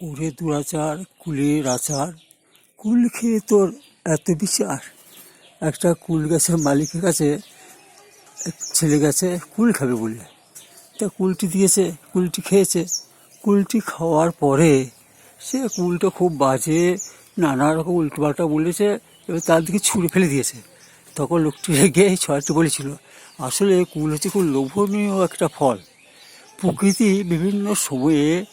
ওরে দুরাচার, কুলের আচার। কুল খেয়ে তোর এত বিচার। একটা কুল গাছের মালিকের কাছে ছেলে গেছে, কুল খাবে বলে তা কুলটি দিয়েছে, কুলটি খেয়েছে। কুলটি খাওয়ার পরে সে কুলটা খুব বাজে, নানা রকম উল্টোপাল্টা বলেছে, এবার তার দিকে ছুঁড়ে ফেলে দিয়েছে। তখন লোকটি রেগে ছয়টি বলেছিল, আসলে কুল হচ্ছে খুব লোভনীয় একটা ফল। প্রকৃতি বিভিন্ন সময়ে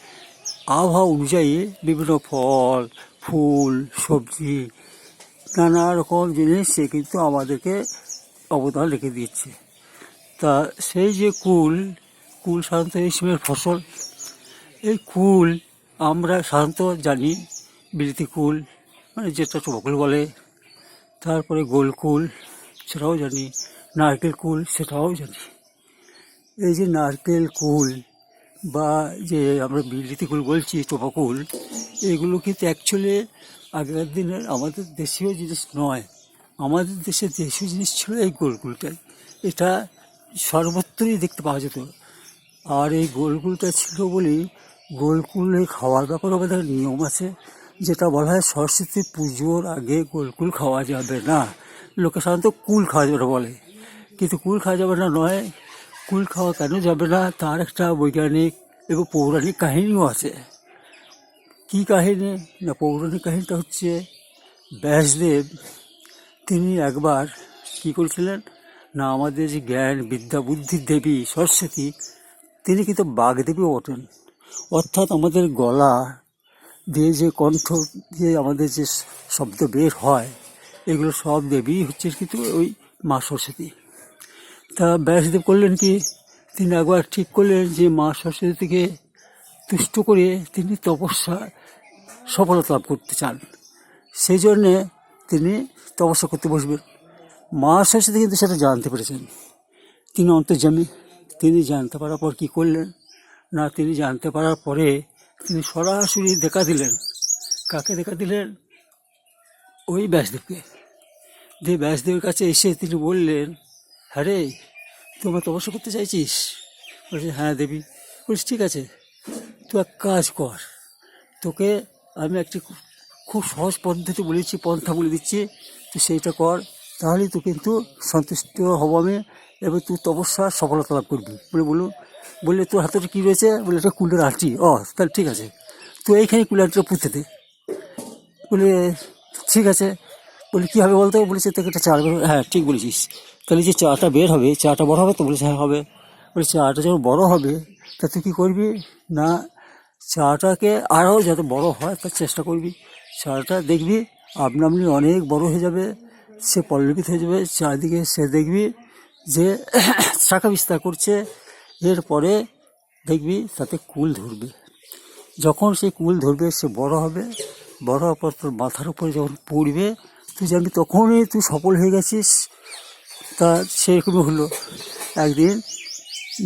আবহাওয়া অনুযায়ী বিভিন্ন ফল, ফুল, সবজি, নানা রকম জিনিস সে কিন্তু আমাদেরকে অবদান রেখে দিচ্ছে তা সেই যে কুল কুল সাধারণত এই সময়ের ফসল, এই কুল আমরা সাধারণত জানি, বিলিতি কুল মানে যেটা টবকুল বলে। তারপরে গোল কুল, সেটাও জানি। নারকেল কুল, সেটাও জানি। এই যে নারকেল কুল বা যে আমরা বিলিতি কুল বলছি টোপা কুল এগুলো কিন্তু অ্যাকচুয়ালি আগেকার দিনের আমাদের দেশীয় জিনিস নয়। আমাদের দেশের দেশীয় জিনিস ছিল এই গোলকুলটাই এটা সর্বত্রই দেখতে পাওয়া যেত। আর এই গোলকুলটা ছিল বলেই গোলকুলে খাওয়ার ব্যাপারে আমাদের নিয়ম আছে, যেটা বলা হয় সরস্বতী পুজোর আগে গোলকুল খাওয়া যাবে না। লোকে সাধারণত কুল খাওয়া যাবে বলে। কিন্তু কুল খাওয়া যাবে না নয়, কুল খাওয়া কেন যাবে না? তার একটা বৈজ্ঞানিক এবং পৌরাণিক কাহিনীও আছে কি কাহিনী না পৌরাণিক কাহিনীটা হচ্ছে ব্যাসদেব তিনি একবার কি করেছিলেন না আমাদের যে জ্ঞান বিদ্যা বুদ্ধির দেবী সরস্বতী তিনি কিন্তু বাগদেবীও ওঠেন অর্থাৎ আমাদের গলা দিয়ে যে কণ্ঠ দিয়ে আমাদের যে শব্দ বের হয় এগুলো সব দেবী হচ্ছে কিন্তু ওই মা সরস্বতী তা ব্যাসদেব করলেন কি তিনি একবার ঠিক করলেন যে মা সরস্বতীকে তুষ্ট করে তিনি তপস্যা, সফলতা লাভ করতে চান। সেই জন্যে তিনি তপস্যা করতে বসবেন। মা সরস্বতী কিন্তু সেটা জানতে পেরেছেন। তিনি অন্তর্জামী তিনি জানতে পারার পর কী করলেন? না, তিনি জানতে পারার পরে তিনি সরাসরি দেখা দিলেন। কাকে দেখা দিলেন? ওই ব্যাসদেবকে। দিয়ে ব্যাসদেবের কাছে এসে তিনি বললেন হ্যাঁ তুই আমার তপস্যা করতে চাইছিস? বলছে হ্যাঁ দেবী। বলছি, ঠিক আছে। তুই এক কাজ কর। তোকে আমি একটি খুব- সহজ পদ্ধতি বলেছি, পন্থা বলে দিচ্ছি। তুই সেইটা কর। তাহলেই তুই কিন্তু সন্তুষ্ট হব আমি এবার তুই তপস্যা সফলতা লাভ করবি। বলে বলুন বললে, তোর হাতে কী রয়েছে? বলে এটা কুলের আঁটি। ও, তাহলে ঠিক আছে। তুই এইখানে কুলের আঁটিটা পুঁতে দে। বলে, ঠিক আছে। বলি, কী হবে বলতো? বলেছে, তোকে একটা চা হ্যাঁ ঠিক বলেছিস। তাহলে যে চাটা বের হবে, চাটা বড় হবে? তো বলেছে হ্যাঁ হবে। বলে, চাটা যখন বড় হবে, তা তুই কী করবি? না, চাটাকে আরও যাতে বড় হয়, তার চেষ্টা করবি। চাটা দেখবি আপনা আপনি অনেক বড় হয়ে যাবে, সে পল্লবিত হয়ে যাবে। চারিদিকে সে দেখবি যে শাখা বিস্তার করছে। এরপরে দেখবি তাতে কুল ধরবে। যখন সে কুল ধরবে, সে বড় হবে। বড় হওয়ার পর তোর মাথার উপরে যখন পড়বে তুই জানবি তখনই তুই সফল হয়ে গেছিস। তা সেরকমই হলো। একদিন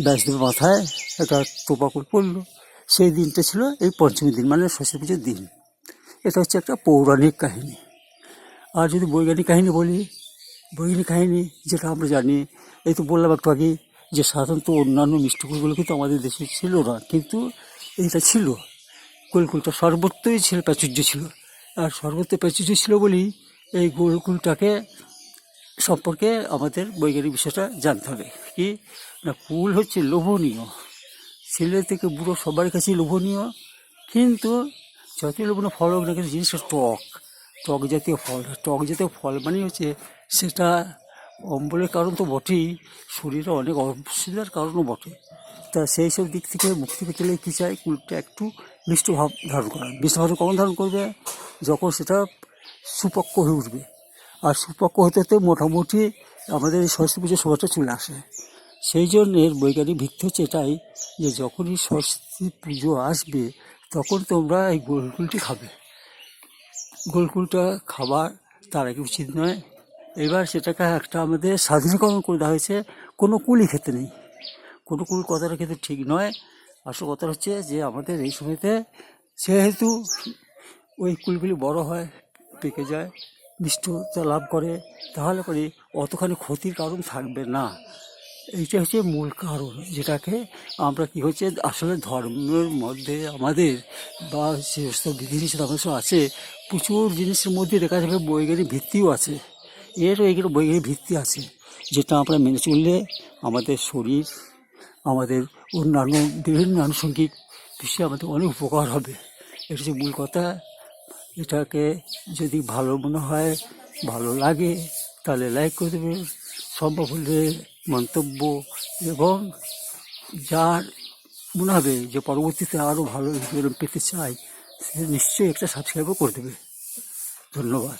ব্যাসদেবের মাথায় একটা টোপা কুল পড়ল। সেই দিনটা ছিল এই পঞ্চমী দিন মানে সরস্বতী পুজোর দিন। এটা হচ্ছে একটা পৌরাণিক কাহিনী। আর যদি বৈজ্ঞানিক কাহিনী বলি, বৈজ্ঞানিক কাহিনী যেটা আমরা জানি, এই তো বললাম একটু আগে যে সাধারণত অন্যান্য মিষ্টিকুলগুলো কিন্তু আমাদের দেশে ছিল না, কিন্তু এটা ছিল। গোলকুলটা সর্বত্রই ছিল, প্রাচুর্য ছিল। আর সর্বত্র প্রাচুর্য ছিল বলেই এই গোলকুলটাকে সম্পর্কে আমাদের বৈজ্ঞানিক বিষয়টা জানতে হবে। কি? না, কুল হচ্ছে লোভনীয়। ছেলে থেকে বুড়ো সবার কাছেই লোভনীয়। কিন্তু যতই লোভনীয় ফল হোক না কিন্তু জিনিসটা টক। টক জাতীয় ফল। টক জাতীয় ফল মানে হচ্ছে সেটা অম্বলের কারণ তো বটেই। শরীরে অনেক অসুবিধার কারণও বটে। তা সেই সব দিক থেকে মুক্তি পেতে গেলে কী চাই? কুলটা একটু মিষ্টি ভাব ধারণ করা। মিষ্টি ভাব কখন ধারণ করবে? যখন সেটা সুপক্ক হয়ে উঠবে। আর সুপক্ক হতে হতে মোটামুটি আমাদের এই সরস্বতী পুজোর সময়টা চলে আসে। সেই জন্য বৈজ্ঞানিক ভিত্তি হচ্ছে এটাই যে যখনই সরস্বতী পুজো আসবে, তখন তোমরা এই গোলকুলটি খাবে। গোলকুলটা খাবার তার আগে উচিত নয়। এবার সেটাকে একটা আমাদের স্বাধীনীকরণ করে দেওয়া হয়েছে। কোনো কুলই খেতে নেই। কোনো কুল কথাটা কিন্তু ঠিক নয়। আসল কথা হচ্ছে যে আমাদের এই সময়তে সেহেতু ওই কুলগুলি বড় হয় পেকে যায় মিষ্টতা লাভ করে, তাহলে পরে অতখানি ক্ষতির কারণ থাকবে না। এইটা হচ্ছে মূল কারণ, যেটাকে আমরা কি হচ্ছে, আসলে ধর্মের মধ্যে আমাদের বা যে সমস্ত বিধিনিষেধ আমাদের আছে। প্রচুর জিনিসের মধ্যে দেখা যাবে বৈজ্ঞানিক ভিত্তিও আছে। এরও এগুলো বৈজ্ঞানিক ভিত্তি আছে, যেটা আমরা মেনে চললে আমাদের শরীর, আমাদের অন্যান্য বিভিন্ন আনুষঙ্গিক বিষয়ে আমাদের অনেক উপকার হবে। এটা হচ্ছে মূল কথা। এটাকে যদি ভালো মনে হয়, ভালো লাগে, তাহলে লাইক করে দেবে সম্ভব হলে মন্তব্য এবং যার মনে হবে যে পরবর্তীতে আরও ভালো পেতে চাই সে নিশ্চয়ই একটা সাবস্ক্রাইবও করে দেবে। ধন্যবাদ।